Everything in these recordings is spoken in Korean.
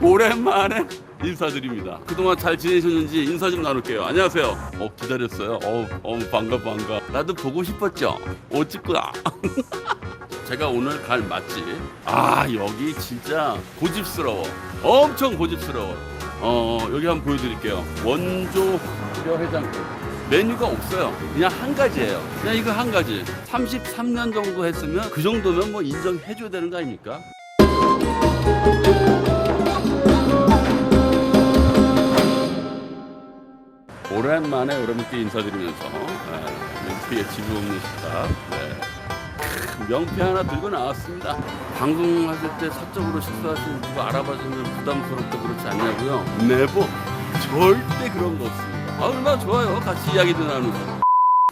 오랜만에 인사드립니다. 그동안 잘 지내셨는지 인사 좀 나눌게요. 안녕하세요. 어, 기다렸어요. 어, 어, 반가, 반가. 나도 보고 싶었죠? 어찌구나. 제가 오늘 갈 맛집. 아, 여기 진짜 고집스러워. 엄청 고집스러워. 어, 여기 한번 보여드릴게요. 원조 뼈 해장국. 메뉴가 없어요. 그냥 한 가지예요. 그냥 이거 한 가지. 33년 정도 했으면 그 정도면 뭐 인정해줘야 되는 거 아닙니까? 오랜만에 여러분께 인사드리면서 네, 멘트의 지부 없는 식탁 네. 크, 명패 하나 들고 나왔습니다. 방송하실 때 사적으로 식사하시는 누구 알아봐주면 부담스럽고 그렇지 않냐고요? 네버 절대 그런 거 없습니다. 아, 얼마나 좋아요. 같이 이야기도 나누고.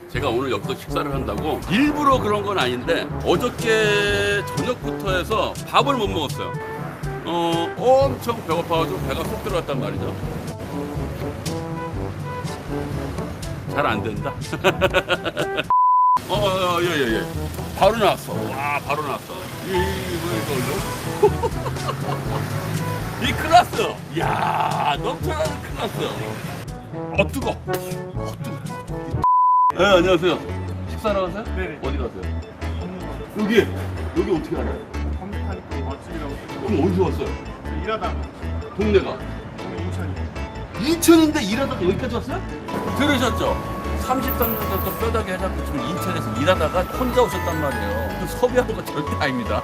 제가 오늘 여기서 식사를 한다고 일부러 그런 건 아닌데 어저께 저녁부터 해서 밥을 못 먹었어요. 어, 엄청 배고파가지고 배가 쏙 들어갔단 말이죠. 잘 안 된다. 어, 어, 예, 예, 예. 바로 나왔어. 와, 바로 나왔어. 이, 이거, 이거, 이거. 이 클라스. 야 넘쳐나는 클라스. 어, 뜨거. 어, 뜨거. 네, 안녕하세요. 식사하러 가세요? 네. 어디 가세요? 여기, 여기 어떻게 알아요? 검색하니까 맛집이라고 뜨고 그럼 어디서 왔어요? 일하다가 동네가. 인천인데 일하다가 여기까지 왔어요? 들으셨죠? 33년 전부터 뼈다귀 해장국 지금 인천에서 일하다가 혼자 오셨단 말이에요. 그 섭외한 거 절대 아닙니다.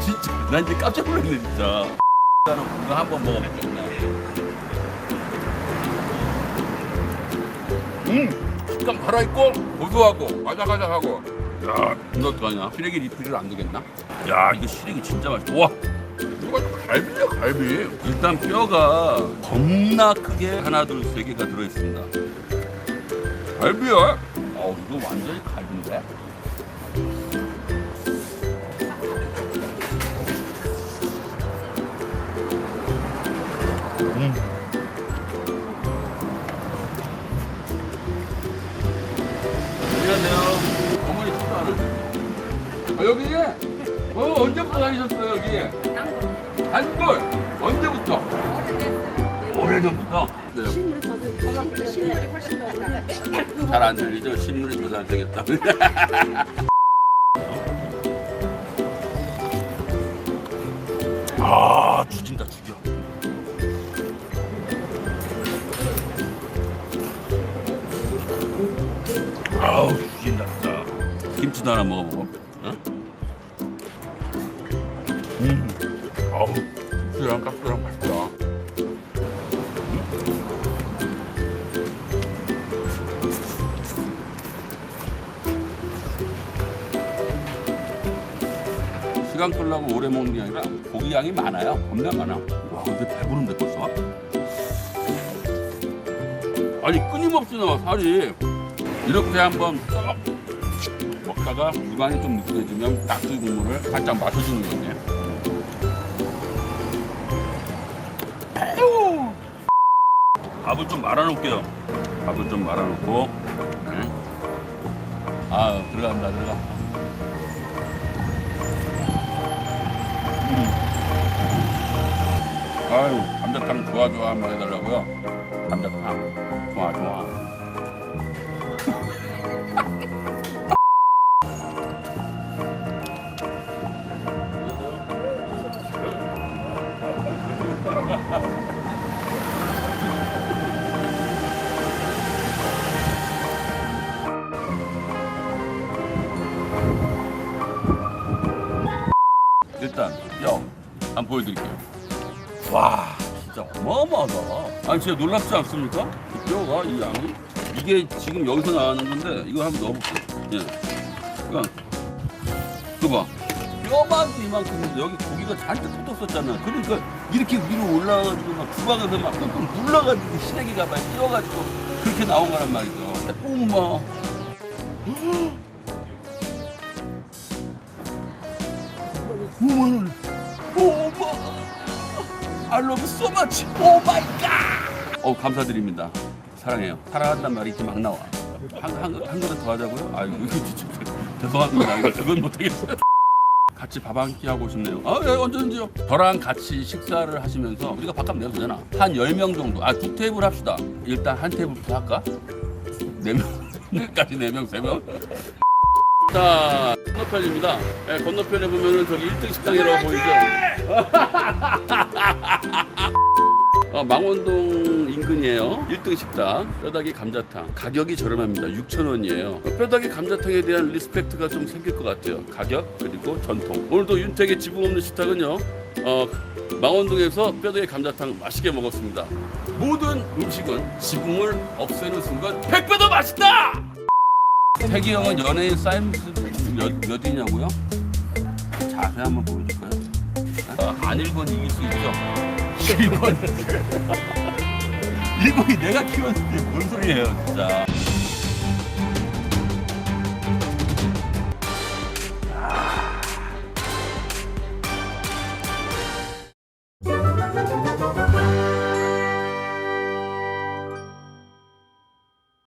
진짜 난 이제 깜짝 놀랐네 진짜. 나는 이거 한번 먹어볼게요. 음, 식감 살아있고 고소하고 아삭아삭하고. 야, 이거 어떡하냐? 시래기 리필을 안 되겠나? 야, 이거 시래기 진짜 맛있다. 와, 이거 갈비야 갈비. 일단 뼈가 겁나 크게 하나 둘 세 개가 들어있습니다. 갈비야? 어 이거 완전히 갈비인데? 음. 안녕하세요. 어머니 식사하는. 아, 여기? 어 언제 부터 다니셨어요 여기? 단골 언제부터? 오래전부터. 네. 잘안 들리죠? 신물이 더 잘되겠다. 아 죽인다 죽여. 아우 죽인다 진짜. 김치도 하나 먹어보고. 어? 음. 수랑 깍두랑 맛있다. 시간 끌려고 오래 먹는 게 아니라 고기 양이 많아요. 겁나 많아. 와, 근데 배부른데 벌써? 아니 끊임없이 나와 살이. 이렇게 한번 쏙 먹다가 육안이 좀 느끼해지면 낙지 국물을 살짝 마셔주는 거네. 밥을 좀 말아놓을게요. 밥을 좀 말아놓고. 네. 아 들어간다 들어가. 아유 감자탕 좋아 좋아 한번 해달라고요. 감자탕 좋아 좋아. 일단 뼈 한번 보여드릴게요. 와 진짜 어마어마하다. 아니 진짜 놀랍지 않습니까? 뼈가 이 양이 이게 지금 여기서 나가는 건데 이거 한번 넣어볼게요. 예. 그러니까 봐. 뼈만도 이만큼인데 여기 고기가 잔뜩 붙었었잖아. 그러니까 이렇게 위로 올라가지고 막 주방에서 막 끙끙 눌러가지고 시래기가 막 뛰어가지고 그렇게 나온 거란 말이죠. 꼬마. 5만 원. 오마. I love so much. 오 마이 갓. 어 감사드립니다. 사랑해요. 사랑한다는 말이 이렇게 막 나와. 한한 그릇 더 하자고요? 아 이거 진짜 대박합니다. 이거 그건 못하겠어. 같이 밥 한 끼 하고 싶네요. 아, 예, 언제든지요. 저랑 같이 식사를 하시면서 우리가 밥값 내도 되나? 한 열 명 정도. 아, 두 테이블 합시다. 일단 한 테이블부터 할까? 네명까지네 명 세명 자, 건너편입니다. 예, 건너편에 보면은 저기 1등 식당이라고 보이죠? 어, 망원동 인근이에요. 1등 식당 뼈다귀 감자탕 가격이 저렴합니다. 6,000원이에요. 뼈다귀 감자탕에 대한 리스펙트가 좀 생길 것 같아요. 가격 그리고 전통. 오늘도 윤택의 지붕 없는 식탁은요. 어, 망원동에서 뼈다귀 감자탕 맛있게 먹었습니다. 모든 음식은 지붕을 없애는 순간 100배 더 맛있다. 태기 형은 연예인 사이즈 몇, 몇이냐고요? 자세 한번 보여줄까요? 아, 안 1번 이길 수 있죠. 1번. 1번이 내가 키웠는데 뭔 소리예요, 진짜.